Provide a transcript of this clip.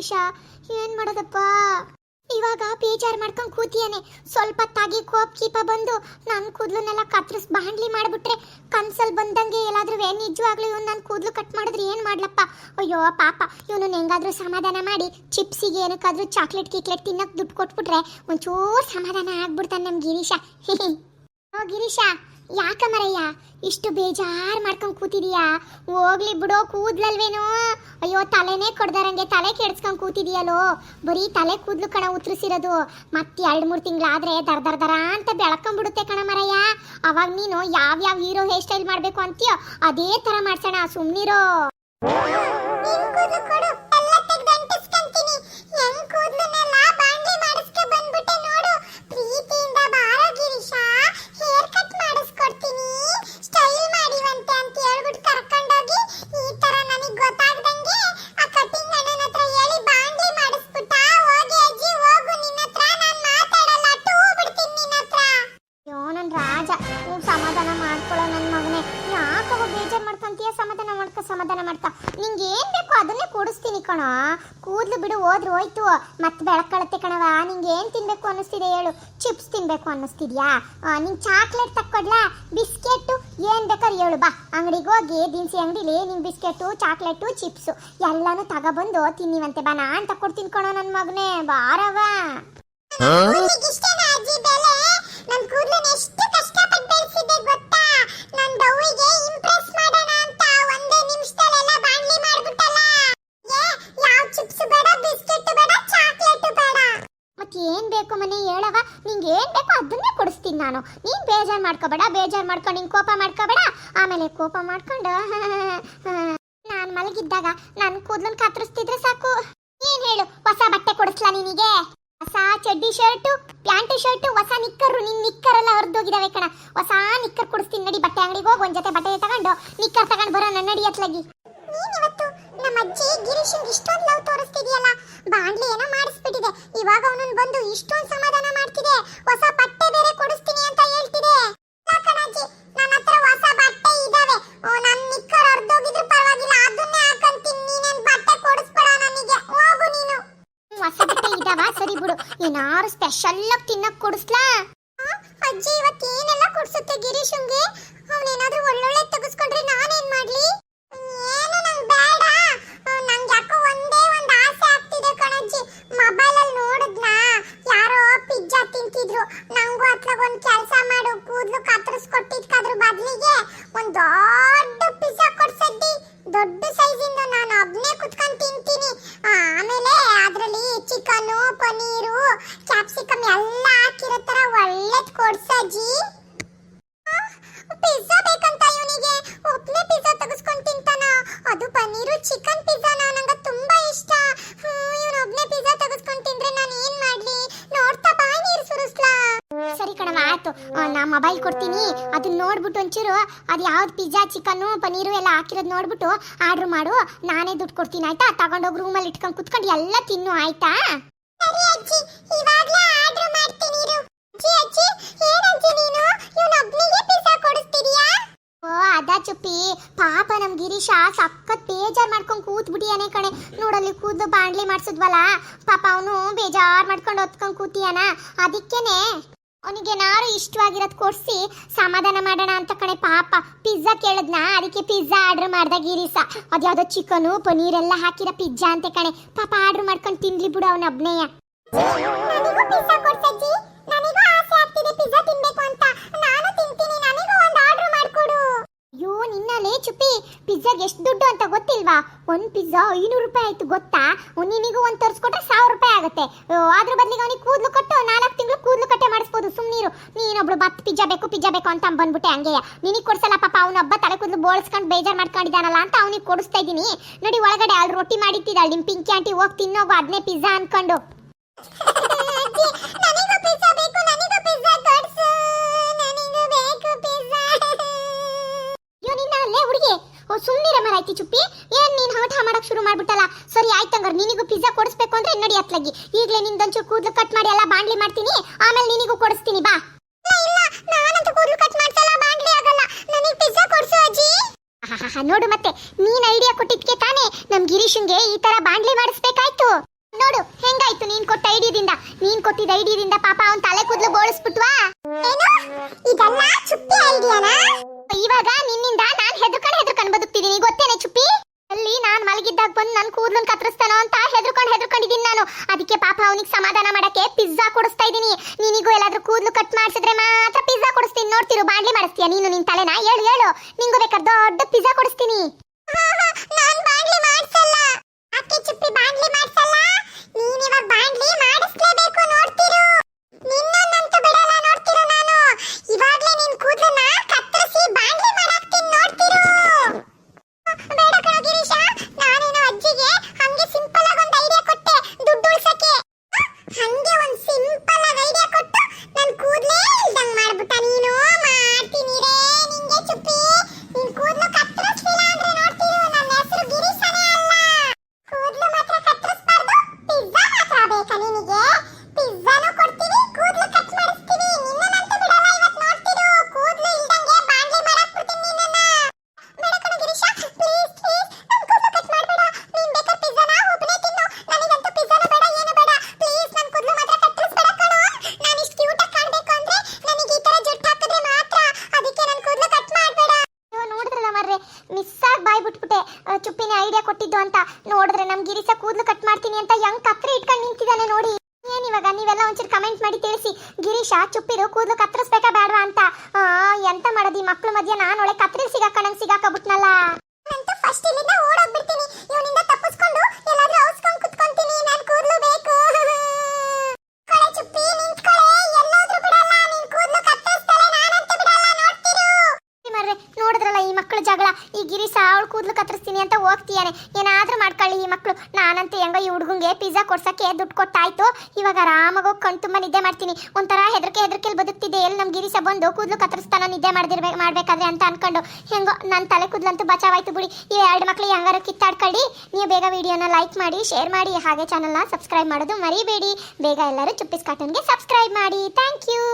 ಗಿರೀಶ ಏನ್ ಮಾಡೋದಪ್ಪ? ಇವಾಗ ಬೇಜಾರ್ ಮಾಡ್ಕೊಂಡ್ ಕೂತಿಯಾನೆ. ಸ್ವಲ್ಪ ತಾಗಿ ಕೋಪ್ ಕೀಪ ಬಂದು ನನ್ ಕೂದ್ಲನ್ನೆಲ್ಲ ಕತ್ರಿಸ್ ಬಾಂಡ್ಲಿ ಮಾಡ್ಬಿಟ್ರೆ ಕನ್ಸಲ್ ಬಂದಂಗೆ ಎಲ್ಲಾದ್ರೂ ನಿಜವಾಗ್ಲೂ ಇವ್ನು ನನ್ನ ಕೂದ್ಲು ಕಟ್ ಮಾಡಿದ್ರೆ ಏನ್ ಮಾಡ್ಲಪ್ಪ? ಅಯ್ಯೋ, ಪಾಪ. ಇವನು ಹೆಂಗಾದ್ರೂ ಸಮಾಧಾನ ಮಾಡಿ ಚಿಪ್ಸಿಗೆ ಏನಕ್ಕಾದ್ರೂ ಚಾಕ್ಲೇಟ್ ಕೀಕ್ಲೆಟ್ ತಿನ್ನಕ್ ದುಡ್ಡು ಕೊಟ್ಬಿಟ್ರೆ ಒಂಚೂರು ಸಮಾಧಾನ ಆಗ್ಬಿಡ್ತಾನೆ ನಮ್ ಗಿರೀಶ. ಓ ಗಿರೀಶ. ಯಾಕ ಮರಯ್ಯ? ಇಷ್ಟು ಬೇಜಾರ್ ಮಾಡ್ಕೊಂಡ್ ಕೂತಿದೀಯಾ? ಹೋಗ್ಲಿ ಬಿಡೋ, ಕೂದ್ಲಲ್ವೇನೋ? ಅಯ್ಯೋ, ತಲೆನೇ ಕೊಡ್ದಾರಂಗೆ, ತಲೆ ಕೆಡ್ಸ್ಕೊಂಡ್ ಕೂತಿದೀಯಲ್ಲೋ? ಬರೀ ತಲೆ ಕೂದ್ಲು ಕಣ ಉತ್ತರಿಸಿರೋದು ಮತ್ತೆ ಎರಡು ಮೂರ್ ತಿಂಗಳಾದ್ರೆ ದರ ದರ ದರ ಅಂತ ಬೆಳಕೊಂಡ್ಬಿಡುತ್ತೆ ಕಣ ಮರಯ್ಯ. ಅವಾಗ ನೀನು ಯಾವ್ಯಾವ ಹೀರೋ ಹೇರ್ ಸ್ಟೈಲ್ ಮಾಡ್ಬೇಕು ಅಂತೀಯೋ, ಅದೇ ತರ ಮಾಡ್ಸೋಣ, ಸುಮ್ನಿರೋ. ಸ್ಟೈಲ್ ಮಾಡ್ಕೊಂತೀಯ ಸಮಾಧಾನ ಮಾಡ್ತಾ ಸಮಾಧಾನ ಮಾಡ್ಕೊ. ನಿಂಗೆ ಏನು ಬೇಕೋ ಅದನ್ನೇ ಕೂಡಿಸ್ತೀನಿ ಕಣ. ಕೂದ್ಲು ಬಿಡು ಹೋದ್ರು ಹೋಯ್ತು. ಮತ್ತೆ ಬೆಳಕಳತ್ತೆ ಕಣವ ನಿಂಗೆ ಏನು ತಿನ್ಬೇಕು ಅನ್ನಿಸ್ತಿದೆ ಹೇಳು. ಚಿಪ್ಸ್ ತಿನ್ಬೇಕು ಅನ್ನಿಸ್ತಿದ್ಯಾ? ನಿಂಗೆ ನಿಂಗ್ ಚಾಕ್ಲೇಟ್ ತಕ್ಕೊಡ್ಲಾ? ಬಿಸ್ಕೆಟ್ ಏನ್ ಬೇಕಾದ್ರೆ ಹೇಳು ಬಾ. ಅಂಗಡಿಗೆ ಹೋಗಿ ದಿನಸಿ ಅಂಗಡಿಲಿ ನಿಂಗೆ ಬಿಸ್ಕೆಟು ಚಾಕ್ಲೇಟು ಚಿಪ್ಸು ಎಲ್ಲಾನು ತಗೊಬಂದು ತಿನ್ನಿವಂತೆ. ಬಾ ನಾನ್ ತಕ್ಕೊಡ್ತೀನಿ ಕಣೋ ನನ್ನ ಮಗನೇ. ಬಾರವ ನಾನು ಬೇಜಾರು ಮಾಡ್ಕೋಬೇಡ, ಬೇಜಾರ್ ಮಾಡ್ಕೊಂಡು ಹಿಂಗೆ ಕೋಪ ಮಾಡ್ಕೋಬೇಡ. ಆಮೇಲೆ ಕೋಪ ಮಾಡ್ಕೊಂಡು ನಾನು ಮಲಗಿದ್ದಾಗ ನನ್ನ ಕೂದಲನ್ನ ಕತ್ತರಿಸ್ತಿದ್ರೆ ಸಾಕು. ಏನು ಹೇಳು, ಹೊಸ ಬಟ್ಟೆ ಕೊಡಿಸ್ಲಾ ನಿನಗೆ? ಹೊಸ ಚಡ್ಡಿ ಶರ್ಟು, ಪ್ಯಾಂಟ್ ಶರ್ಟ್, ಹೊಸ ನಿಕ್ಕರು, ನಿನ್ ನಿಕ್ಕರ್ ಎಲ್ಲ ಹೋಗಿದಾವೆ ಕಣ. ಹೊಸ ನಿಕ್ಕರ್ ಕೊಡಿಸ್ತೀನಿ ನಡಿ ಬಟ್ಟೆ ಅಂಗಡಿಗೆ ಹೋಗಿ, ಒಂದ್ ಜೊತೆ ಬಟ್ಟೆ ತಗೊಂಡು ನಿಕ್ಕರ್ ತಗೊಂಡು ಬರೋ ನನ್ನ ನಡಿ ಅತ್ಲಾಗಿ. ನೀನ್ ನಮ್ಮ ಅಜ್ಜಿ ಗಿರೀಶನ್ ಇಷ್ಟೊಂದು ಲವ್ ತೋರಿಸ್ತಿದ್ಯಲ್ಲ? ಬಾಂಡ್ಲಿ ಏನೋ ಮಾಡಿಸ್ಬಿಟ್ಟಿದೆ. ಇವಾಗ ಅವನನ್ನ ಬಂದು ಇಷ್ಟೊಂದು ಸಮಾಧಾನ ಮಾಡ್ತಿದೆ. ಹೊಸ ಬಟ್ಟೆ ಬೇರೆ ಏನಾರು ಸ್ಪೆಷಲ್ ಆಗಿ ತಿನ್ನಕ್ ಕೊಡಿಸ್ಲಾ? ಅಜ್ಜಿ, ಇವತ್ತು ಏನೆಲ್ಲ ಕೊಡ್ಸುತ್ತೆ ಗಿರೀಶಂಗೆ? ಅವನೇನಾದ್ರೂ ಒಳ್ಳೊಳ್ಳೆ ತೆಗೆಸ್ಕೊಂಡ್ರೆ ನಾನೇನ್ ಮಾಡ್ಲಿ? ಏನು, ನಂಗ್ ಬೇಡ. ನನಗೆ ಯಾಕೋ ಒಂದೇ ಒಂದು ಆಸೆ ಆಗ್ತಿದೆ ಕಣಜ್ಜಿ. ಮೊಬೈಲ್ ಅಲ್ಲಿ ನೋಡಿದ್ನಾ? ಯಾರೋ ಪಿಜ್ಜಾ ತಿಂತಿದ್ರು. ನಂಗೂ ಅತ್ಲಾಗ ಒಂದ್ ಕೆಲಸ ಮಾಡು. ಕೂದ್ಲು ಕತ್ತರಿಸ್ಕೊಟ್ಟಿದ್ಕದ್ರ ಬದ್ಲಿಗೆ. ಒಂದ್ ದೊಡ್ಡ ಪಿಜ್ಜಾ ಕೊಡ್ಸದ್ದಿ. ದೊಡ್ಡ ಸೈಜಿಂದ ನಾನು ಒಬ್ನೇ ಕುತ್ಕೊಂಡು ತಿಂತೀನಿ. ಆಮೇಲೆ ಅದರಲ್ಲಿ ಚಿಕನು, ಪನೀರು ಕ್ಯಾಪ್ಸಿಕಮ್ ಎಲ್ಲ ಹಾಕಿರೋ ತರ ಒಳ್ಳೇದ್ ಕೊಡ್ಸಜ್ಜಿ ಪಿಜ್ಜಾ ಬೇಕಂತ ಇವನಿಗೆ ಒಬ್ನೇ ಪಿಜ್ಜಾ ತೆಗೆಸ್ಕೊಂಡ್ ತಿಂತಾನ ಅದು ಚಿಕನ್ ನಾ ನಂಗೆ ತುಂಬಾ ಇಷ್ಟ. ಇವನು ಒಬ್ನೇ ಪಿಜ್ಜಾ ತೆಗೆಸ್ಕೊಂಡ್ ತಿಂದ್ರೆ ನಾನು ಏನ್ ಮಾಡ್ಲಿ? ನೋಡ್ತಾ ಬಾಯಿ ನೀರು ಸುರಿಸ್ಲಾ? ಸರಿ ಕಣವ ಆಯ್ತು. ನಾ ಮೊಬೈಲ್ ಕೊಡ್ತೀನಿ. ಅದನ್ನ ನೋಡ್ಬಿಟ್ಟು ಒಂಚೂರು ಅದು ಯಾವ್ದು ಪಿಜ್ಜಾ, ಚಿಕನ್ನು ಪನೀರು ಎಲ್ಲ ಹಾಕಿರೋದು ನೋಡ್ಬಿಟ್ಟು ಆರ್ಡ್ರ್ ಮಾಡು. ನಾನೇ ದುಡ್ಡು ಕೊಡ್ತೀನಿ, ಆಯ್ತಾ? ತಗೊಂಡೋಗಿ ರೂಮಲ್ಲಿ ಇಟ್ಕೊಂಡು ಕುತ್ಕೊಂಡು ಎಲ್ಲ ತಿನ್ನು, ಆಯ್ತಾ? ಸರಿ ಅಜ್ಜಿ, ಇವಾಗ್ಲೇ ಆರ್ಡರ್ ಮಾಡ್ತೀನಿ ಇರು. ಅಜ್ಜಿ ಅಜ್ಜಿ ನೀನು? ಪಿಜ್ಜಾ ಕೊಡಿಸ್ತಿದ್ಯಾ? ಓ ಚುಪ್ಪಿ, ಪಾಪ ನಮ್ ಗಿರೀಶ ಸಖತ್ ಬೇಜಾರ್ ಮಾಡ್ಕೊಂಡ್ ಕೂತ್ ಬಿಟ್ಟಿಯಾನೆ ಕಣೆ. ನೋಡಲ್ಲಿ ಕೂದು ಬಾಂಡ್ಲಿ ಮಾಡ್ಸಿದ್ವಲ್ಲ, ಪಾಪ ಅವನು ಬೇಜಾರ್ ಮಾಡ್ಕೊಂಡು ಹೊತ್ಕೊಂಡ್ ಕೂತಿಯಾನ. ಅದಕ್ಕೇನೆ ಅವನಿಗೇನಾರು ಇಷ್ಟವಾಗಿರೋದು ಕೊಡ್ಸಿ ಸಮಾಧಾನ ಮಾಡೋಣ ಅಂತ ಕಣೆ, ಪಾಪ ಪಿಜ್ಜಾ ಕೇಳಿದ್ನ? ಅದಕ್ಕೆ ಪಿಜ್ಜಾ ಆರ್ಡರ್ ಮಾಡ್ದ ಗಿರೀಸ ಅದ್ಯಾವ್ದೋ ಚಿಕನು ಪನೀರ್ ಎಲ್ಲ ಹಾಕಿರೋ ಪಿಜ್ಜಾ ಅಂತ ಕಣೆ. ಪಾಪ ಆರ್ಡರ್ ಮಾಡ್ಕೊಂಡು ತಿನ್ಲಿ ಬಿಡು ಅವನ ನನಗೂ ಪಿಜ್ಜಾ ಕೊಡ್ಸಜ್ಜಿ. ನನಗೂ ಆಸೆ ಆಗ್ತಿದೆ ಪಿಜ್ಜಾ ತಿನ್ಬೇಕು ಅಂತ. ನಾನು ಅಯ್ಯೋ ನಿನ್ನಲೇ ಚುಪ್ಪಿ. ಪಿಜ್ಜಾಗೆ ಎಷ್ಟು ದುಡ್ಡು ಅಂತ ಗೊತ್ತಿಲ್ವಾ? ಒಂದು ಪಿಜ್ಜಾ ಐನೂರು ರೂಪಾಯಿ ಆಯ್ತು, ಗೊತ್ತಾ? ನಿನಗೂ ಒಂದು ತರಿಸ್ಕೊಟ್ರೆ ಸಾವಿರ ರೂಪಾಯಿ ಆಗುತ್ತೆ. ಅದ್ರ ಬದಲಿಗೆ ಅವನಿಗೆ ಕೂದಲು ಕೊಟ್ಟು ನಾಲ್ಕು ತಿಂಗಳು ಕೂದಲು ಕಟ್ಟೆ ಮಾಡಿಸ್ಬೋದು ಸುಮ್ಮನೀರು ನೀನೊಬ್ಳು ಬತ್, ಪಿಜ್ಜಾ ಬೇಕು ಪಿಜ್ಜಾ ಬೇಕು ಅಂತ ಬಂದ್ಬಿಟ್ಟೆ ಹಂಗೆಯ. ನಿನಗೆ ಕೊಡಿಸಲ್ಲ ಪಾಪ ಅವನೊಬ್ಬ ತಲೆ ಕೂದಲು ಬೋಳ್ಸ್ಕೊಂಡು ಬೇಜಾರ್ ಮಾಡ್ಕೊಂಡಿದ್ದಾನಲ್ಲ ಅಂತ ಅವನಿಗೆ ಕೊಡಿಸ್ತಾ ಇದ್ದೀನಿ. ನೋಡಿ, ಒಳಗಡೆ ಅಲ್ಲಿ ರೊಟ್ಟಿ ಮಾಡಿಟ್ಟಿದ್ದಾಳೆ ನಿಮ್ಮ ಪಿಂಕಿ ಆಂಟಿ ಹೋಗಿ ತಿನ್ನೋಗು ಅದನ್ನೇ ಪಿಜ್ಜಾ ಅನ್ಕೊಂಡು. ಓ ಸುಮ್ಮನಿರ ಮರಾಯ್ತಿ ಚುಪ್ಪಿ. ಏನ್ ನೀನ್ ಹಠ ಮಾಡಕ್ ಶುರು ಮಾಡ್ಬಿಟ್ಟಲ್ಲ? ಸರಿ ಆಯ್ತಂಗಾರ ನಿನಗೂ ಪಿಜ್ಜಾ ಕೊಡಿಸ್ಬೇಕು ಅಂದ್ರೆ ನೋಡಿ ಅತ್ಲಾಗಿ ಈಗಲೇ ನಿಂದೊಂಚೂರು ಕೂದಲು ಕಟ್ ಮಾಡಿ ಎಲ್ಲ ಬಾಂಡ್ಲಿ ಮಾಡ್ತೀನಿ, ಆಮೇಲೆ ನಿನಗೂ ಕೊಡಿಸ್ತೀನಿ, ಬಾ. ನೋಡು ಮತ್ತೆ, ನೀನ್ ಐಡಿಯಾ ಕೊಟ್ಟಿದ್ಕೆ ತಾನೇ, ನಮ್ ಗಿರೀಶನ್ಗೆ ಈ ತರ ಬಾಂಡ್ಲಿ ಮಾಡಿಸ್ಬೇಕಾಯ್ತು. ನೋಡು, ಹೆಂಗಾಯ್ತು ನೀನ್ ಕೊಟ್ಟ ಐಡಿಯಾದಿಂದ ನೀನ್ ಕೊಟ್ಟಿದ್ದ ಐಡಿಯಾದಿಂದ ಪಾಪ ಅವನ್ ತಲೆ ಕೂದಲು ಬೋಳಿಸ್ಬಿಟ್ವಾ? ಇದೆಲ್ಲ ಚುಪ್ಪಿ ಐಡಿಯಾನಾ ಇವಾಗ ನಿನ್ನಿಂದ ನಾನ್ ಹೆದರ್ಕೊಂಡ್ ಹೆದರ್ಕೊಂಡ್ ಬದುಕ್ತಿದೀನಿ, ಗೊತ್ತೇನೆ ಚುಪ್ಪಿ? ಅಲ್ಲಿ ನಾನ್ ಮಲಗಿದ್ದಾಗ ಬಂದು ನನ್ ಕೂದ್ಲನ್ ಕತ್ತರಿಸ್ತಾನೋ ಅಂತ ಹೆದರ್ಕೊಂಡ್ ಹೆದರ್ಕೊಂಡಿದೀನಿ ನಾನು. ಅದಕ್ಕೆ ಪಾಪ ಅವನಿಗೆ ಸಮಾಧಾನ ಮಾಡಕ್ಕೆ ಪಿಜ್ಜಾ ಕೊಡಿಸ್ತಾ ಇದೀನಿ. ನೀನಿಗೂ ಎಲ್ಲಾದ್ರೂ ಕೂದ್ಲು ಕಟ್ ಮಾಡಿಸಿದ್ರೆ ಮಾತ್ರ ಪಿಜ್ಜಾ ಕೊಡಿಸ್ತೀನಿ. ನೋಡ್ತಿರು, ಬಾಂಡ್ಲಿ ಮಾಡಿಸ್ತೀಯ ನೀನು ನಿನ್ ತಲೆನ? ಹೇಳು ಹೇಳು. ನಿಂಗೂ ಬೇಕಾದ ದೊಡ್ಡ ಪಿಜ್ಜಾ ಕೊಡಿಸ್ತೀನಿ. ನೋಡಿದ್ರೆ ನಮ್ ಗಿರೀಶ ಕೂದಲು ಕಟ್ ಮಾಡ್ತೀನಿ ಅಂತ ಹೆಂಗ್ ಕತ್ರಿ ಇಟ್ಕೊಂಡು ನಿಂತಿದ್ದಾನೆ ನೋಡಿ. ಏನ್ ಇವಾಗ? ನೀವೆಲ್ಲ ಒಂಚೂರು ಕಮೆಂಟ್ ಮಾಡಿ ತಿಳಿಸಿ. ಗಿರೀಶ, ಚುಪ್ಪಿರು, ಕೂದಲು ಕತ್ತರಿಸ್ಬೇಕಾ ಬೇಡವಾ ಅಂತ? ಎಂತ ಮಾಡದಿ? ಈ ಮಕ್ಳು ಮಧ್ಯ ನಾನು ಒಳ್ಳೆ ಕತ್ರಿ ನಂಗೆ ಸಿಗಾಕ ಬಿಟ್ನಲ್ಲ ಫಸ್ಟ್ ಇಲ್ಲಿಂದ ಓಡೋಗ್ಬಿಡ್ತೀನಿ. ಇವನಿಂದ ತಪ್ಪಿಸ್ಕೊಂಡು ನಾನಂತೂ ಹೆಂಗೋ ಈ ಹುಡುಗಂಗೆ ಪಿಜ್ಜಾ ಕೊಡ್ಸಕ್ಕೆ ದುಡ್ಡು ಕೊಟ್ಟಾಯ್ತು. ಇವಾಗ ಆರಾಮಾಗಿ ಹೋಗಿ ಕಣ್ ತುಂಬ ನಿದ್ದೆ ಮಾಡ್ತೀನಿ. ಒಂಥರ ಹೆದರಿಕೆ ಹೆದರಿಕೆಲಿ ಬದುಕ್ತಿದ್ದೆ. ಎಲ್ಲಿ ನಮ್ಮ ಗಿರೀಶ ಬಂದು ಕೂದಲು ಕತ್ತರಿಸ್ತಾನ ನಿದ್ದೆ ಮಾಡ್ದಿರ್ಬೇಕು ಮಾಡಬೇಕಾದ್ರೆ ಅಂತ ಅನ್ಕೊಂಡು ಹೆಂಗೋ ನನ್ನ ತಲೆ ಕೂದಲಂತೂ ಬಚಾವಾಯ್ತು ಬಿಡಿ. ಈ ಎರಡು ಮಕ್ಳು ಹೆಂಗಾರು ಕಿತ್ತಾಡ್ಕೊಳ್ಳಿ ನೀವು ಬೇಗ ವಿಡಿಯೋನ ಲೈಕ್ ಮಾಡಿ, ಶೇರ್ ಮಾಡಿ, ಹಾಗೆ ಚಾನಲ್ನ ಸಬ್ಸ್ಕ್ರೈಬ್ ಮಾಡೋದು ಮರಿಬೇಡಿ. ಬೇಗ ಎಲ್ಲರೂ ಚುಪ್ಪಿಸ್ ಕಾರ್ಟೂನ್ಗೆ ಸಬ್ಸ್ಕ್ರೈಬ್ ಮಾಡಿ. Thank you